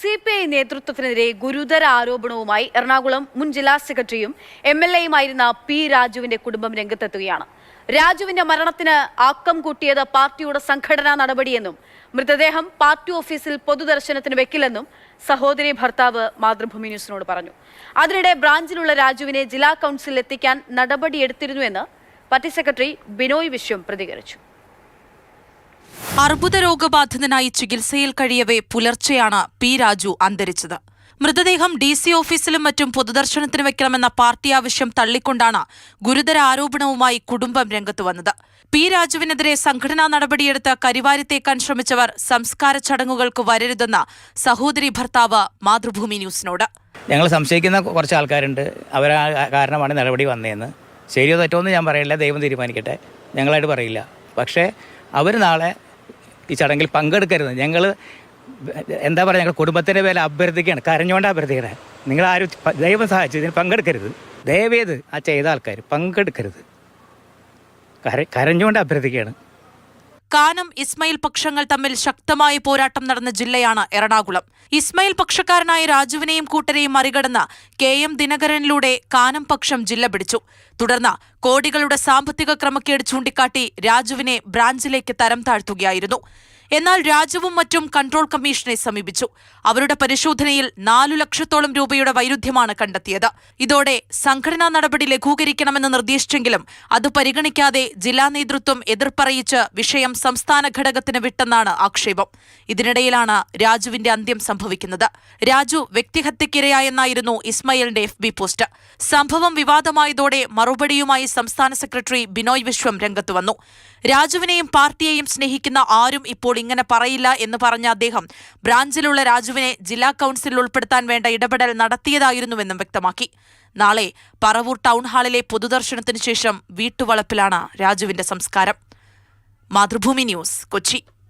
C P I നേതൃത്വത്തിനെതിരെ ഗുരുതര ആരോപണവുമായി എറണാകുളം മുൻ ജില്ലാ സെക്രട്ടറിയും എം എൽ എയുമായിരുന്ന പി രാജുവിന്റെ കുടുംബം രംഗത്തെത്തുകയാണ്. രാജുവിന്റെ മരണത്തിന് ആക്കം കൂട്ടിയത് പാർട്ടിയുടെ സംഘടനാ നടപടിയെന്നും മൃതദേഹം പാർട്ടി ഓഫീസിൽ പൊതുദർശനത്തിന് വെക്കില്ലെന്നും സഹോദരി ഭർത്താവ് മാതൃഭൂമി ന്യൂസിനോട് പറഞ്ഞു. അതിനിടെ ബ്രാഞ്ചിലുള്ള രാജുവിനെ ജില്ലാ കൗൺസിലിൽ എത്തിക്കാൻ നടപടിയെടുത്തിരുന്നുവെന്ന് പാർട്ടി സെക്രട്ടറി ബിനോയ് വിശ്വം പ്രതികരിച്ചു. അർബുദ രോഗബാധിതനായി ചികിത്സയിൽ കഴിയവെ പുലർച്ചെയാണ് പി രാജു അന്തരിച്ചത്. മൃതദേഹം ഡി സി ഓഫീസിലും മറ്റും പൊതുദർശനത്തിന് വെക്കണമെന്ന പാർട്ടി ആവശ്യം തള്ളിക്കൊണ്ടാണ് ഗുരുതര ആരോപണവുമായി കുടുംബം രംഗത്തു വന്നത്. പി രാജുവിനെതിരെ സംഘടനാ നടപടിയെടുത്ത് കരിവാരിത്തേക്കാൻ ശ്രമിച്ചവർ സംസ്കാര ചടങ്ങുകൾക്ക് വരരുതെന്ന് സഹോദരി ഭർത്താവ് മാതൃഭൂമി ന്യൂസിനോട്. ഞങ്ങൾ സംശയിക്കുന്ന കുറച്ച് ആൾക്കാരുണ്ട്. അവർ കാരണമാണ് നടപടി വന്നതെന്ന്. ശരിയോ തെറ്റോ എന്ന് ഞാൻ പറയില്ല. ദൈവം തീരുമാനിക്കട്ടെ. ഞങ്ങളായിട്ട് പറയില്ല. പക്ഷേ അവർ നാളെ ഈ ചടങ്ങിൽ പങ്കെടുക്കരുത്. ഞങ്ങൾ എന്താ പറയുക ഞങ്ങൾ കുടുംബത്തിന്റെ പേരെ അഭ്യർത്ഥിക്കുകയാണ്. കരഞ്ഞുകൊണ്ട് അഭ്യർത്ഥിക്കണേ നിങ്ങൾ ആരും ദൈവം സഹായിച്ചു ഇതിന് പങ്കെടുക്കരുത്. ദയവേത് ആ ചെയ്ത ആൾക്കാർ പങ്കെടുക്കരുത്. കര കരഞ്ഞുകൊണ്ട് അഭ്യർത്ഥിക്കുകയാണ്. കാനം ഇസ്മയിൽ പക്ഷങ്ങൾ തമ്മിൽ ശക്തമായ പോരാട്ടം നടന്ന ജില്ലയാണ് എറണാകുളം. ഇസ്മയിൽ പക്ഷക്കാരനായ രാജുവിനെയും കൂട്ടരെയും മറികടന്ന് കെ എം ദിനകരനിലൂടെ കാനം പക്ഷം ജില്ല പിടിച്ചു. തുടർന്ന് കോടികളുടെ സാമ്പത്തിക ക്രമക്കേട് ചൂണ്ടിക്കാട്ടി രാജുവിനെ ബ്രാഞ്ചിലേക്ക് തരം താഴ്ത്തുകയായിരുന്നു. എന്നാൽ രാജുവും മറ്റും കൺട്രോൾ കമ്മീഷനെ സമീപിച്ചു. അവരുടെ പരിശോധനയിൽ നാലു ലക്ഷത്തോളം രൂപയുടെ വൈരുദ്ധ്യമാണ് കണ്ടെത്തിയത്. ഇതോടെ സംഘടനാ നടപടി ലഘൂകരിക്കണമെന്ന് നിർദ്ദേശിച്ചെങ്കിലും അത് പരിഗണിക്കാതെ ജില്ലാ നേതൃത്വം എതിർപ്പറിയിച്ച് വിഷയം സംസ്ഥാന ഘടകത്തിന് വിട്ടെന്നാണ് ആക്ഷേപം. ഇതിനിടയിലാണ് രാജുവിന്റെ അന്ത്യം സംഭവിക്കുന്നത്. രാജു വ്യക്തിഹത്യക്കിരയായെന്നായിരുന്നു ഇസ്മയിലിന്റെ എഫ് ബി പോസ്റ്റ്. സംഭവം വിവാദമായതോടെ മറുപടിയുമായി സംസ്ഥാന സെക്രട്ടറി ബിനോയ് വിശ്വം രംഗത്തുവന്നു രാജുവിനെയും പാർട്ടിയെയും സ്നേഹിക്കുന്ന ആരും ഇപ്പോൾ ഇങ്ങനെ പറയില്ല എന്ന് പറഞ്ഞ അദ്ദേഹം ബ്രാഞ്ചിലുള്ള രാജുവിനെ ജില്ലാ കൌൺസിലിൽ ഉൾപ്പെടുത്താൻ വേണ്ട ഇടപെടൽ നടത്തിയതായിരുന്നുവെന്നും വ്യക്തമാക്കി. നാളെ പറവൂർ ടൗൺ ഹാളിലെ പൊതുദർശനത്തിനു ശേഷം വീട്ടുവളപ്പിലാണ് രാജുവിന്റെ സംസ്കാരം. മാതൃഭൂമി ന്യൂസ് കൊച്ചി.